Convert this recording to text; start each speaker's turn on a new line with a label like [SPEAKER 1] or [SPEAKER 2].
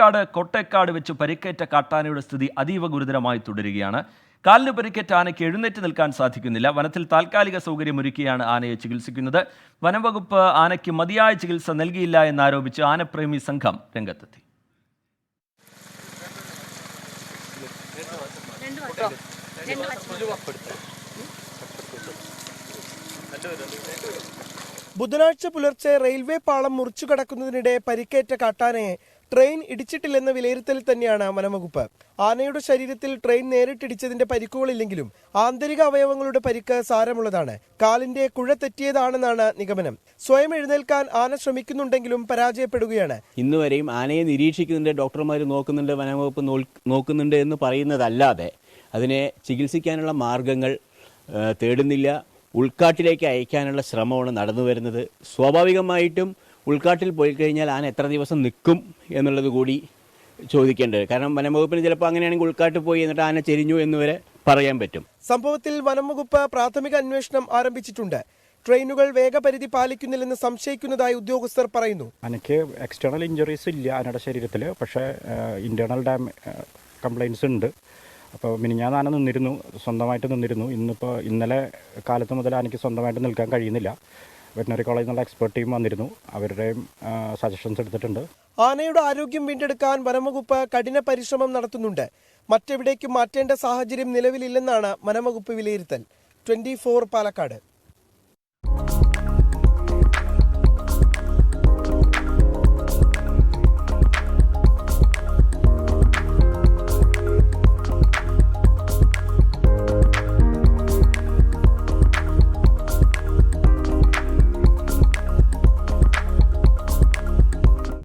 [SPEAKER 1] പാലക്കാട് കൊട്ടേക്കാട് വെച്ച് പരിക്കേറ്റ കാട്ടാനയുടെ സ്ഥിതി അതീവ ഗുരുതരമായി തുടരുകയാണ്. കാലിന് പരിക്കേറ്റ ആനയ്ക്ക് എഴുന്നേറ്റ് നിൽക്കാൻ സാധിക്കുന്നില്ല. വനത്തിൽ താൽക്കാലിക സൗകര്യമൊരുക്കിയാണ് ആനയെ ചികിത്സിക്കുന്നത്. വനംവകുപ്പ് ആനയ്ക്ക് മതിയായ ചികിത്സ നൽകിയില്ല എന്നാരോപിച്ച് ആനപ്രേമി സംഘം രംഗത്തെത്തി.
[SPEAKER 2] ബുധനാഴ്ച പുലർച്ചെ റെയിൽവേ പാളം മുറിച്ചു കടക്കുന്നതിനിടെ പരിക്കേറ്റ കാട്ടാനയെ ട്രെയിൻ ഇടിച്ചിട്ടില്ലെന്ന വിലയിരുത്തലിൽ തന്നെയാണ് വനംവകുപ്പ്. ആനയുടെ ശരീരത്തിൽ ട്രെയിൻ നേരിട്ടിടിച്ചതിന്റെ പരിക്കുകളില്ലെങ്കിലും ആന്തരിക അവയവങ്ങളുടെ പരിക്ക് സാരമുള്ളതാണ്. കാലിന്റെ കുഴ തെറ്റിയതാണെന്നാണ് നിഗമനം. സ്വയം എഴുന്നേൽക്കാൻ ആന ശ്രമിക്കുന്നുണ്ടെങ്കിലും പരാജയപ്പെടുകയാണ്.
[SPEAKER 3] ഇന്ന് വരെയും ആനയെ നിരീക്ഷിക്കുന്നുണ്ട് ഡോക്ടർമാർ നോക്കുന്നുണ്ട് വനംവകുപ്പ് നോക്കുന്നുണ്ട് എന്ന് പറയുന്നതല്ലാതെ അതിനെ ചികിത്സിക്കാനുള്ള മാർഗങ്ങൾ തേടുന്നില്ല. ഉൾക്കാട്ടിലേക്ക് അയക്കാനുള്ള ശ്രമമാണ് നടന്നു വരുന്നത് സ്വാഭാവികമായിട്ടും ഉൾക്കാട്ടിൽ പോയി കഴിഞ്ഞാൽ ആന എത്ര ദിവസം നിൽക്കും എന്നുള്ളത് കൂടി ചോദിക്കേണ്ടത് കാരണം വനംവകുപ്പിന് ചിലപ്പോൾ അങ്ങനെയാണെങ്കിൽ ഉൾക്കാട്ടിൽ പോയി എന്നിട്ട് ആന ചെരിഞ്ഞു എന്ന് വരെ പറയാൻ പറ്റും.
[SPEAKER 2] സംഭവത്തിൽ വനംവകുപ്പ് പ്രാഥമിക അന്വേഷണം ആരംഭിച്ചിട്ടുണ്ട്. ട്രെയിനുകൾ വേഗപരിധി പാലിക്കുന്നില്ലെന്ന് സംശയിക്കുന്നതായി ഉദ്യോഗസ്ഥർ പറയുന്നു.
[SPEAKER 4] എനിക്ക് എക്സ്റ്റേണൽ ഇഞ്ചുറീസ് ഇല്ല ആനയുടെ ശരീരത്തിൽ പക്ഷേ ഇന്റേണൽ ഡാം കംപ്ലൈൻസ് ഉണ്ട്. അപ്പോൾ മിനിഞ്ഞാന്ന് ആന നിന്നിരുന്നു സ്വന്തമായിട്ട് നിന്നിരുന്നു. ഇന്നിപ്പോൾ ഇന്നലെ കാലത്ത് മുതൽ ആനയ്ക്ക് സ്വന്തമായിട്ട് നിൽക്കാൻ കഴിയുന്നില്ല. വെറ്റിനറി കോളേജിൽ നിന്നുള്ള എക്സ്പെർട്ട് ടീം വന്നിരുന്നു. അവരുടെയും സജഷൻസ് എടുത്തിട്ടുണ്ട്.
[SPEAKER 2] ആനയുടെ ആരോഗ്യം വീണ്ടെടുക്കാൻ വനംവകുപ്പ് കഠിന പരിശ്രമം നടത്തുന്നുണ്ട്. മറ്റെവിടേക്കും മാറ്റേണ്ട സാഹചര്യം നിലവിലില്ലെന്നാണ് വനംവകുപ്പ് വിലയിരുത്തൽ. ട്വന്റി പാലക്കാട്.